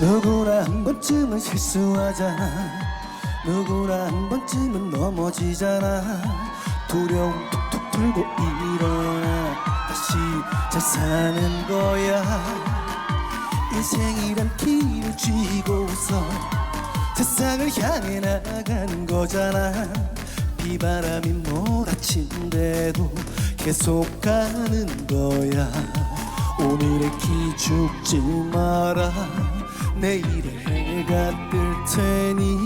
누구나 한 번쯤은 실수하잖아. 누구나 한 번쯤은 넘어지잖아. 두려움 툭툭 들고 일어나. 다시 잘 사는 거야. 인생이란 길을 쥐고서 세상을 향해 나가는 거잖아. 비바람이 몰아친데도 계속 가는 거야 오늘의 기죽지 마라. 내일의 해가 뜰 테니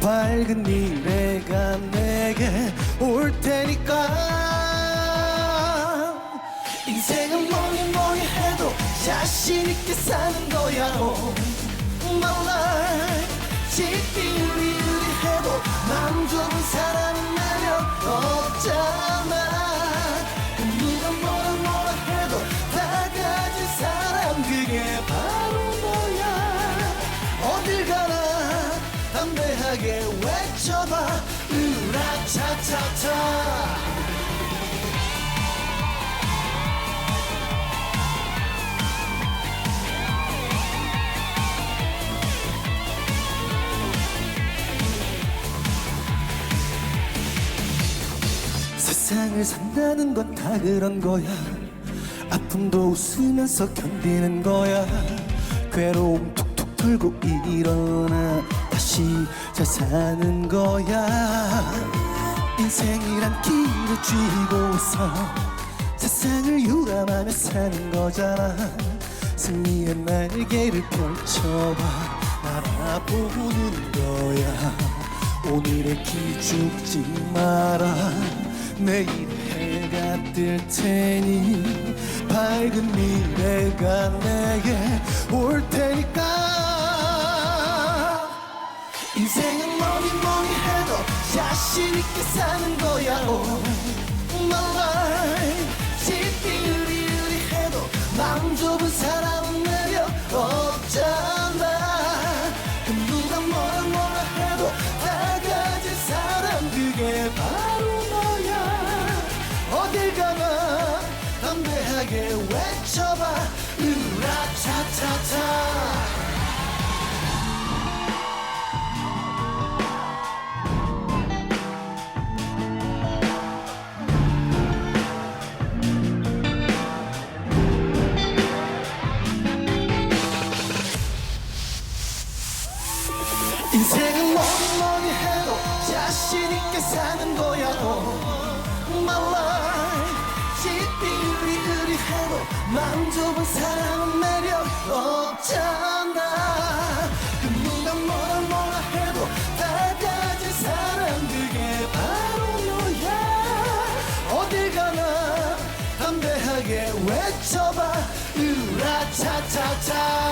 밝은 미래가 내게 올 테니까. 인생은 뭐니 뭐니 해도 자신 있게 사는 거야. oh, my life 지삐리리 해도 마음 좁은 사람 그게 바로 너야 어딜 가나 담대하게 외쳐봐. 으라차차차. 세상을 산다는 건 다 그런 거야 아픔도 웃으면서 견디는 거야. 괴로움 툭툭 털고 일어나 다시 잘 사는 거야. 인생이란 길을 쥐고서 세상을 유람하며 사는 거잖아. 승리의 날개를 펼쳐봐. 알아보는 거야. 오늘의 기죽지 마라. 내일 해가 뜰 테니 밝은 미래가 내게 올 테니까. 인생은 뭐니 뭐니 해도 자신 있게 사는 거야 oh, my life 지삐리리 해도 마음 좁은 사람은 매력 없잖아. 그 누가 뭐라 뭐라 해도 다 가진 사람 그게 바로 너야. 어딜 가나 담대하게 외쳐봐. 으라차차차. 인생은 뭐니 해도 자신 있게 사는 거야. oh, my life 해도 마음 좁은 사람은 매력 없잖아. 그 누가 뭐라 뭐라 해도 다 가진 사람 그게 바로 너야 어딜 가나 담대하게 외쳐봐. 으라차차차